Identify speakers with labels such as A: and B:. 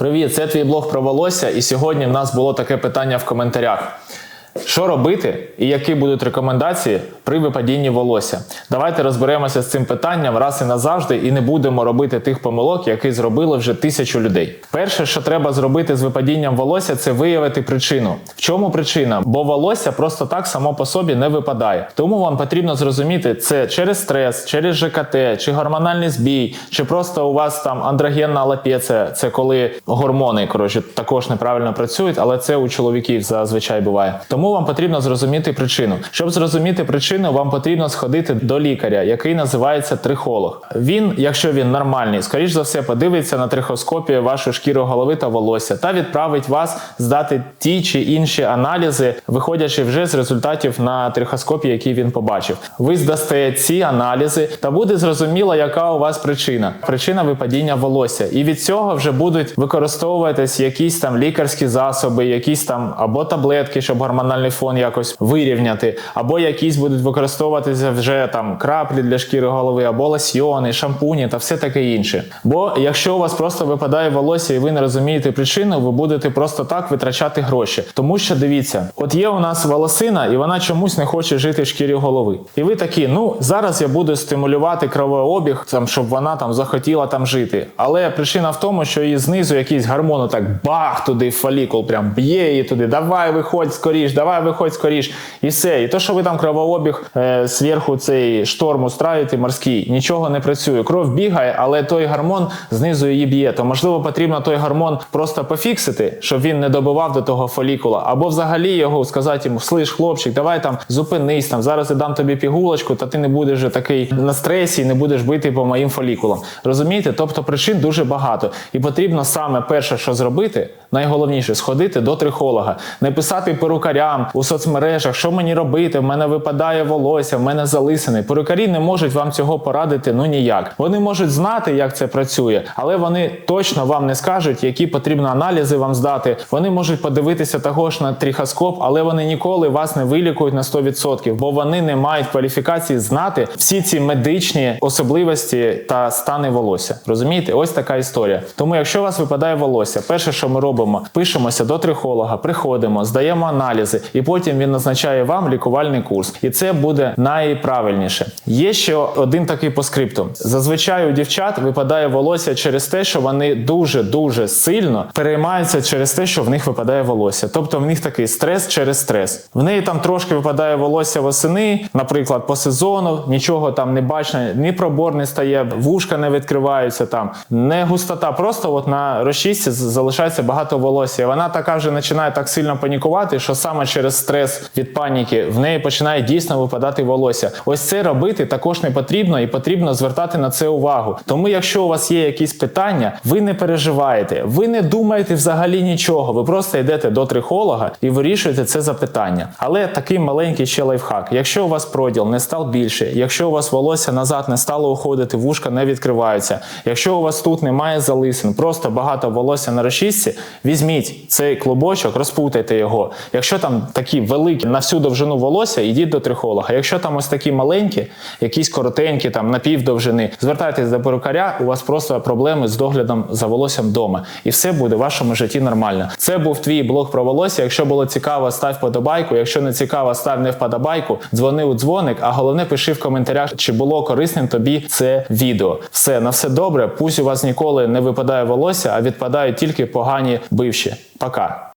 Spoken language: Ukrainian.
A: Привіт, це твій блог про волосся, і сьогодні в нас було таке питання в коментарях. Що робити і які будуть рекомендації при випадінні волосся? Давайте розберемося з цим питанням раз і назавжди, і не будемо робити тих помилок, які зробили вже тисячу людей. Перше, що треба зробити з випадінням волосся, це виявити причину. В чому причина? Бо волосся просто так само по собі не випадає. Тому вам потрібно зрозуміти, це через стрес, через ЖКТ, чи гормональний збій, чи просто у вас там андрогенна алапеція, це коли гормони коротше також неправильно працюють, але це у чоловіків зазвичай буває. Тому вам потрібно зрозуміти причину. Щоб зрозуміти причину, вам потрібно сходити до лікаря, який називається трихолог. Він, якщо він нормальний, скоріш за все, подивиться на трихоскопію вашу шкіру голови та волосся та відправить вас здати ті чи інші аналізи, виходячи вже з результатів на трихоскопії, які він побачив. Ви здасте ці аналізи, та буде зрозуміло, яка у вас причина. Причина випадіння волосся. І від цього вже будуть використовуватись якісь там лікарські засоби, якісь там або таблетки, щоб гормональний фон якось вирівняти, або якісь будуть використовуватися вже там краплі для шкіри голови, або лосьйони, шампуні та все таке інше. Бо якщо у вас просто випадає волосся і ви не розумієте причину, ви будете просто так витрачати гроші. Тому що дивіться, от є у нас волосина, і вона чомусь не хоче жити в шкірі голови. І ви такі, ну зараз я буду стимулювати кровообіг, там щоб вона там захотіла там жити. Але причина в тому, що її знизу якийсь гормон так бах туди фолікул, прям б'є її туди. Давай виходь скоріш, давай виходь скоріш. І все. І то, що ви там кровообіг е, зверху цей шторм устраєте морський, нічого не працює. Кров бігає, але той гормон знизу її б'є. То можливо потрібно той гормон просто пофіксити, щоб він не добивав до того фолікула, або взагалі його сказати йому: слиш, хлопчик, давай там зупинись там. Зараз я дам тобі пігулочку, та ти не будеш такий на стресі і не будеш бити по моїм фолікулам. Розумієте? Тобто причин дуже багато, і потрібно саме перше, що зробити, найголовніше сходити до трихолога, не писати перукарям у соцмережах, що мені робити, в мене випадає волосся, в мене залисини. Перукарі не можуть вам цього порадити ну ніяк. Вони можуть знати, як це працює, але вони точно вам не скажуть, які потрібно аналізи вам здати. Вони можуть подивитися того ж на трихоскоп, але вони ніколи вас не вилікують на 100%, бо вони не мають кваліфікації знати всі ці медичні особливості та стани волосся. Розумієте, ось така історія. Тому, якщо у вас випадає волосся, перше, що ми робимо, пишемося до трихолога, приходимо, здаємо аналізи, і потім він назначає вам лікувальний курс. І це буде найправильніше. Є ще один такий по скрипту. Зазвичай у дівчат випадає волосся через те, що вони дуже дуже сильно переймаються через те, що в них випадає волосся. Тобто в них такий стрес через стрес. В неї там трошки випадає волосся восени, наприклад, по сезону, нічого там не бачно, ні пробор не стає, вушка не відкриваються там, не густота. Просто от на розчісті залишається багато волосся. І вона така вже починає так сильно панікувати, що саме через стрес від паніки в неї починає дійсно випадати волосся. Ось це робити також не потрібно і потрібно звертати на це увагу. Тому, якщо у вас є якісь питання, ви не переживаєте, ви не думаєте взагалі нічого. Ви просто йдете до трихолога і вирішуєте це запитання. Але такий маленький ще лайфхак. Якщо у вас проділ не став більше, якщо у вас волосся назад не стало уходити, вушка не відкриваються. Якщо у вас тут немає залисин, просто багато волосся на розчісці, візьміть цей клубочок, розпутайте його. Якщо там такі великі на всю довжину волосся, ідіть до трихолога. Якщо там ось такі маленькі, якісь коротенькі, там на півдовжини, звертайтесь до перукаря, у вас просто проблеми з доглядом за волоссям вдома. І все буде в вашому житті нормально. Це був твій блог про волосся. Якщо було цікаво, став подобайку. Якщо не цікаво, став не вподобайку, дзвони у дзвоник, а головне пиши в коментарях, чи було корисним тобі це відео. Все на все добре. Пусть у вас ніколи не випадає волосся, а відпадають тільки погані бивші. Пока.